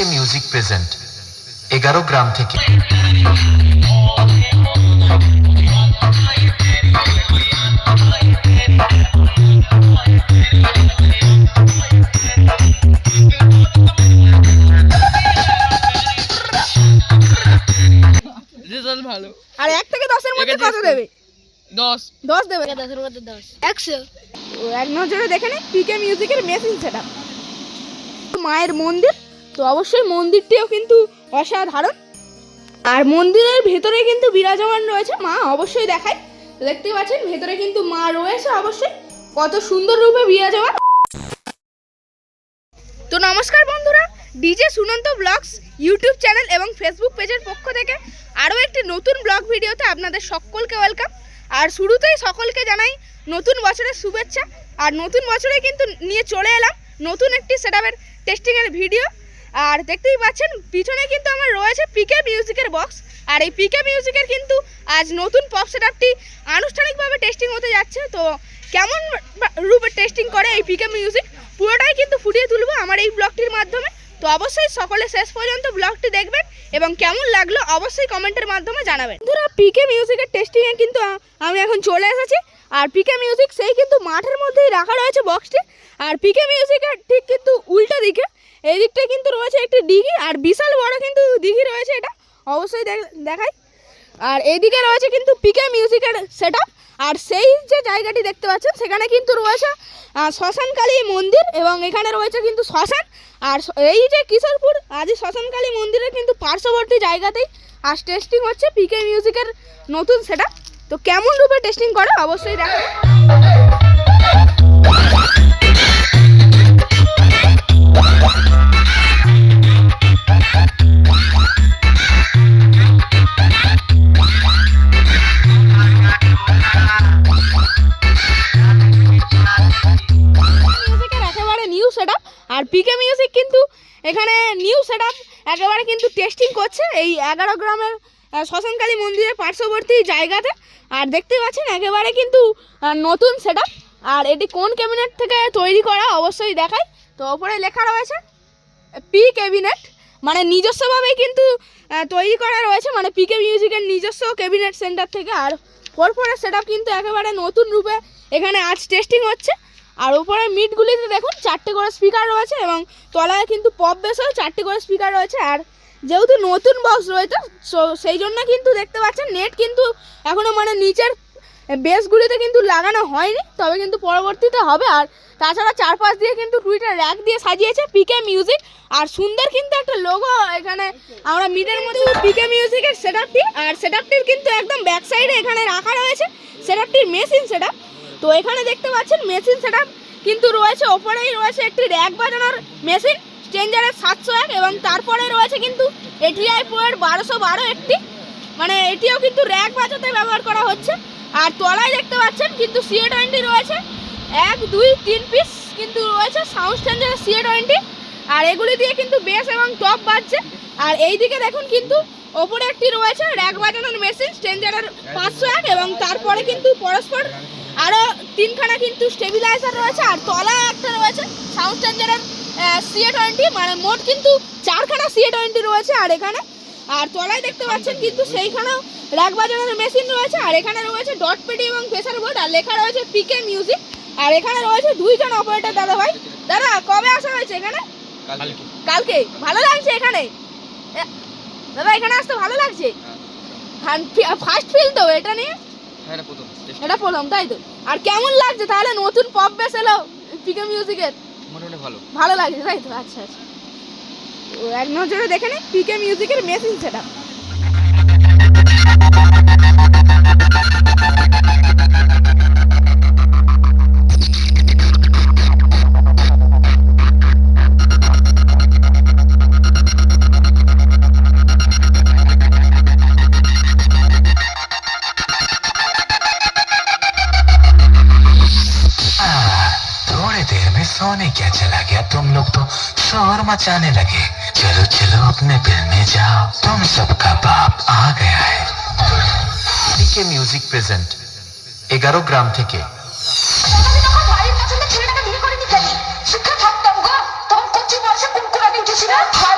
পিকে music present এগারো গ্রাম থেকে। Result ভালো। আর এক থেকে দশের মধ্যে কত দেবে? দশ। দশ দেবে? দশের মধ্যে দশ। একশো। এক নজরে দেখে নে পিকে মিউজিকের মেশিন সেটা মায়ের মন্দির তো অবশ্যই মন্দিরটিও কিন্তু অসাধারণ। আর মন্দিরের ভেতরে কিন্তু বিরাজমান রয়েছে মা, অবশ্যই দেখায় তো দেখতেই পাচ্ছেন, ভেতরে কিন্তু মা রয়েছে অবশ্যই। কত সুন্দর রূপে বিরাজমান। তো নমস্কার বন্ধুরা, DJ Sunanta blogs YouTube channel এবং ফেসবুক পেজের পক্ষ থেকে আরও একটি নতুন ব্লগ ভিডিওতে আপনাদের সকলকে ওয়েলকাম। আর শুরুতেই সকলকে জানাই নতুন বছরের শুভেচ্ছা। আর নতুন বছরে কিন্তু নিয়ে চলে এলাম নতুন একটি সেটআপের টেস্টিংয়ের ভিডিও আর দেখতেই পাচ্ছেন, পিছনে কিন্তু আমার রয়েছে পিকে মিউজিকের বক্স আর এই পিকে মিউজিকের কিন্তু আজ নতুন পপ সেটআপটি আনুষ্ঠানিকভাবে টেস্টিং হতে যাচ্ছে। তো কেমন রূপে টেস্টিং করে এই পিকে মিউজিক পুরোটাই কিন্তু ফুটিয়ে তুলবো আমার এই ব্লগটির মাধ্যমে। তো অবশ্যই সকলে শেষ পর্যন্ত ব্লগটি দেখবেন এবং কেমন লাগল অবশ্যই কমেন্টের মাধ্যমে জানাবেন। বন্ধুরা পিকে মিউজিকের টেস্টিংয়ে কিন্তু আমি এখন চলে এসেছি। আর পিকে মিউজিক সেই কিন্তু মাঠের মধ্যেই রাখা রয়েছে বক্সটি আর পিকে মিউজিকের ঠিক কিন্তু উল্টো দিকে। এই দিকটায় কিন্তু রয়েছে একটি দিঘি আর বিশাল বড় কিন্তু দিঘি রয়েছে এটা। অবশ্যই দেখ- দেখাই। আর এইদিকে রয়েছে কিন্তু পিকে মিউজিকের সেট আর সেই যে জায়গাটি দেখতে পাচ্ছেন, সেখানে কিন্তু রয়েছে শ্মশানকালী মন্দির এবং এখানে রয়েছে কিন্তু শ্মশান। আর এই যে কিশোরপুর, আদি শ্মশানকালী মন্দিরের কিন্তু পার্শ্ববর্তী জায়গাতেই আর টেস্টিং হচ্ছে পিকে মিউজিকের নতুন সেট তো কেমন রূপে টেস্টিং করে? অবশ্যই সেট আর পিকে মিউজিক কিন্তু এখানে নিউ সেট একেবারে কিন্তু টেস্টিং করছে। এই এগারো গ্রামের শ্মশানকালী মন্দিরের পার্শ্ববর্তী জায়গাতে। আর দেখতে পাচ্ছেন, একেবারে কিন্তু নতুন সেট আর এটি কোন ক্যাবিনেট থেকে তৈরি করা, অবশ্যই দেখায় তো ওপরে লেখা রয়েছে পি ক্যাবিনেট মানে নিজস্বভাবেই কিন্তু তৈরি করা রয়েছে। মানে পিকে মিউজিকের নিজস্ব ক্যাবিনেট সেন্টার থেকে। আর ফোর ফোরের সেট কিন্তু একেবারে নতুন রূপে এখানে আজ টেস্টিং হচ্ছে। আর উপরে মিটগুলিতে দেখুন, চারটে করে স্পিকার রয়েছে এবং তলায় কিন্তু পপ বেসেও চারটে করে স্পিকার রয়েছে। আর যেহেতু নতুন বক্স রয়েছে সেই জন্য কিন্তু দেখতে পাচ্ছেন নেট কিন্তু এখনও মানে নিচের বেসগুলিতে কিন্তু লাগানো হয়নি, তবে কিন্তু পরবর্তীতে হবে। আর তাছাড়া চারপাশ দিয়ে কিন্তু টুইটার র্যাক দিয়ে সাজিয়েছে পিকে মিউজিক আর সুন্দর কিন্তু একটা লোগো এখানে, আমরা মিটের মধ্যে পিকে মিউজিকের সেটআপটি আর সেটআপটির কিন্তু একদম ব্যাক সাইডে এখানে রাখা রয়েছে। সেটআপটির মেশিন সেটআপ তো এখানে দেখতে পাচ্ছেন মেশিন সেটআপ কিন্তু রয়েছে, ওপরেই রয়েছে একটি র্যাক বাজানোর মেশিন চেঞ্জারের সাতশো এক এবং তারপরে রয়েছে কিন্তু এটিআই প্রোয়ের বারোশো বারো একটি। মানে এটিও কিন্তু র্যাক বাজাতে ব্যবহার করা হচ্ছে। আর তলায় দেখতে পাচ্ছেন কিন্তু সিএ টোয়েন্টি রয়েছে। এক, দুই, তিন পিস কিন্তু রয়েছে সাউন্ড স্ট্যান্ডার্ড সিএ টোয়েন্টি আর এগুলি দিয়ে কিন্তু বেস এবং টপ বাজছে। আর এইদিকে দেখুন কিন্তু ওপরে একটি রয়েছে র্যাক বাজানোর মেশিন স্ট্যান্ডার্ডের পাঁচশো এক এবং তারপরে কিন্তু পরস্পর আরও তিনখানা কিন্তু স্টেবিলাইজার রয়েছে। আর তলায় একটা রয়েছে সাউন্ড স্ট্যান্ডার্ডের সিএ টোয়েন্টি মানে মোট কিন্তু চারখানা সিএ টোয়েন্টি রয়েছে আর এখানে। আর তলায় দেখতে পাচ্ছেন কিন্তু সেইখানেও র্যাক বাজানোর মেশিন রয়েছে আর এখানে রয়েছে ডট পেডি এবং প্রেসার বোর্ড আর লেখা রয়েছে পিকে মিউজিক আর এখানে রয়েছে দুইজন অপারেটর দাদা ভাই। দাদা কবে আসা হয়েছে এখানে? কালকে। ভালো লাগছে এখানে? দাদা এখানে আসতে ভালো লাগছে? ফার্স্ট ফিল তো এটা নিয়ে? হ্যাঁ এটা প্রথম। তাই তো? আর কেমন লাগছে তাহলে নতুন পপ বেস এলো পিকে মিউজিকের ভালো। ভালো লাগছে তাই তো? আচ্ছা আচ্ছা। এক নজরে দেখে নে পিকে মিউজিকের মেশিন সেটা। शोर मचाने लगे चलो चलो अपने बिल में जाओ तुम सबका बाप आ गया है পিকে মিউজিক প্রেজেন্ট এগারো গ্রাম থেকে আমি তখন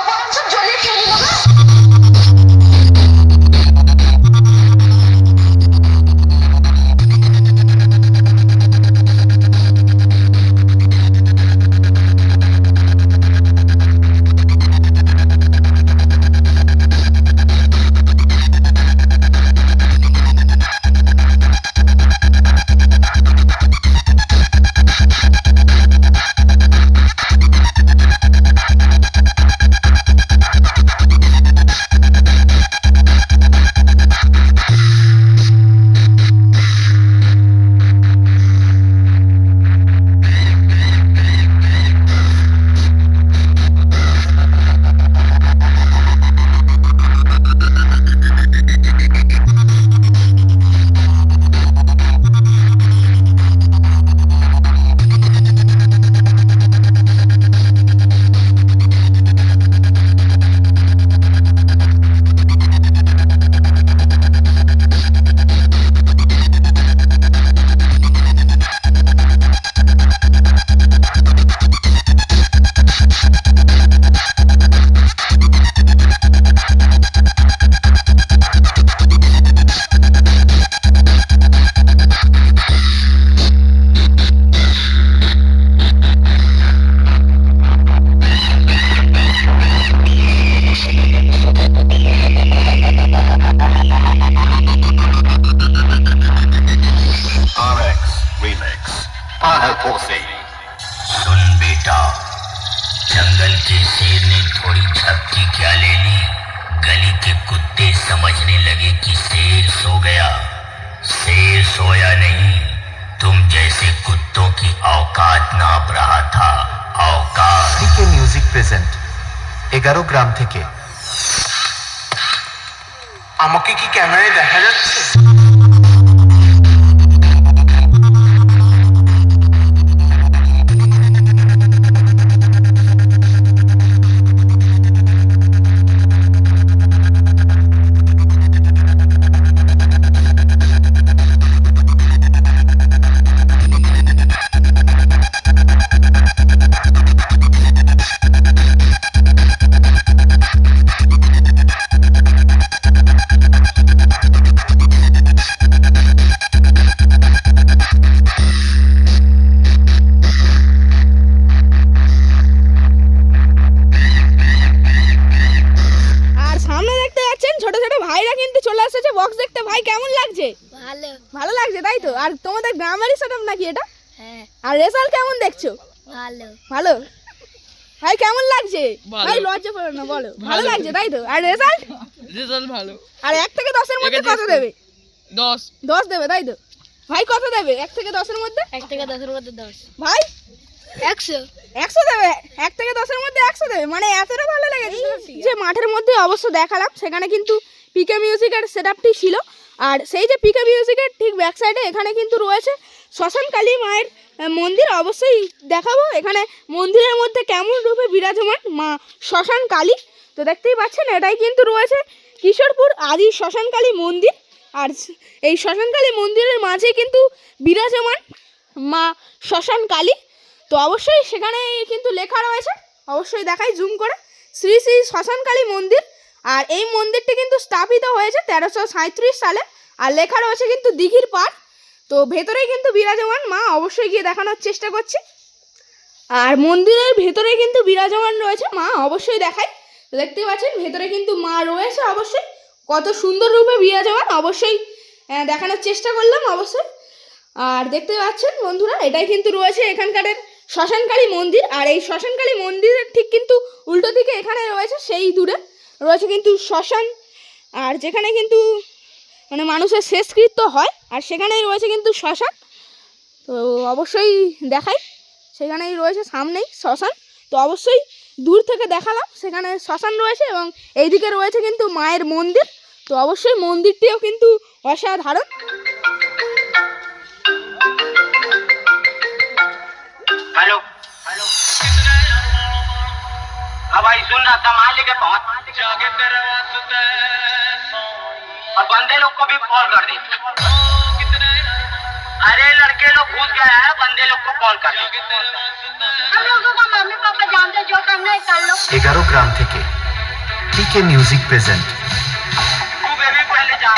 समझने लगे कि शेर सो गया। शेर सोया नहीं तुम जैसे कुत्तों की औकात नाप रहा था। औकात। म्यूज़िक म्यूज़िक एगारो ग्राम थे के। আমাকে কি ক্যামেরায় দেখা যাচ্ছে নাকি এটা? হ্যাঁ। আর রেজাল্ট কেমন দেখছ? ভালো। ভালো? ভাই কেমন লাগছে? ভাই লজ্জা না বলো। ভালো ভালো। লাগছে তাই তো? আর রেজাল্ট রেজাল্ট ভালো। আর এক থেকে দশের মধ্যে কত দেবে? দশ। দশ দেবে তাই তো? ভাই কত দেবে? এক থেকে দশের মধ্যে? এক থেকে দশের মধ্যে দশ। ভাই? একশো। একশো দেবে? এক থেকে দশের মধ্যে একশো দেবে? মানে এতটা ভালো লেগেছে। যে মাঠের মধ্যে অবশ্য দেখালাম সেখানে কিন্তু পিকে মিউজিকের সেট ছিল। আর সেই যে পিকে মিউজিকের ঠিক ব্যাক সাইডে এখানে কিন্তু রয়েছে শ্মশান কালী মায়ের মন্দির। অবশ্যই দেখাবো। এখানে মন্দিরের মধ্যে কেমন রূপে বিরাজমান মা শ্মশান কালী। তো দেখতেই পাচ্ছেন, এটাই কিন্তু রয়েছে কিশোরপুর আদি শ্মশান কালী মন্দির। আর এই শ্মশান কালী মন্দিরের মাঝে কিন্তু বিরাজমান মা শ্মশান কালী। তো অবশ্যই সেখানে কিন্তু লেখা রয়েছে। অবশ্যই দেখাই জুম করে। শ্রী শ্রী শ্মশানকালী মন্দির। আর এই মন্দিরটি কিন্তু স্থাপিত হয়েছে তেরোশো সাঁত্রিশ সালে, আর লেখা রয়েছে কিন্তু দিঘির পাড়। তো ভেতরেই কিন্তু বিরাজমান মা, অবশ্যই গিয়ে দেখানোর চেষ্টা করছি। আর মন্দিরের ভেতরে কিন্তু বিরাজমান রয়েছে মা, অবশ্যই দেখাই। তো দেখতেই পাচ্ছেন, ভেতরে কিন্তু মা রয়েছে অবশ্যই। কত সুন্দর রূপে বিরাজমান, অবশ্যই দেখানোর চেষ্টা করলাম অবশ্যই। আর দেখতে পাচ্ছেন বন্ধুরা, এটাই কিন্তু রয়েছে এখানকারের শ্মশানকালী মন্দির। আর এই শ্মশানকালী মন্দিরের ঠিক কিন্তু উল্টো দিকে এখানে রয়েছে, সেই দূরে। রয়েছে কিন্তু শ্মশান আর যেখানে কিন্তু মানে মানুষের শেষকৃত্য হয় আর সেখানেই রয়েছে কিন্তু শ্মশান তো অবশ্যই দেখাই সেখানেই রয়েছে সামনেই শ্মশান তো অবশ্যই দূর থেকে দেখালাম সেখানে শ্মশান রয়েছে এবং এইদিকে রয়েছে কিন্তু মায়ের মন্দির তো অবশ্যই মন্দিরটিও কিন্তু অসাধারণ हेलो हेलो हाँ भाई सुन रहा था माल लेके पहुंच और बंदे लोग को भी कॉल कर दे अरे लड़के लोग घुस गए हैं बंदे लोग को कॉल कर दे हम लोगों का मम्मी पापा जानते जो करना है कर लो এগারো গ্রাম থেকে পিকে মিউজিক প্রেজেন্ট तू बेबी पहले जा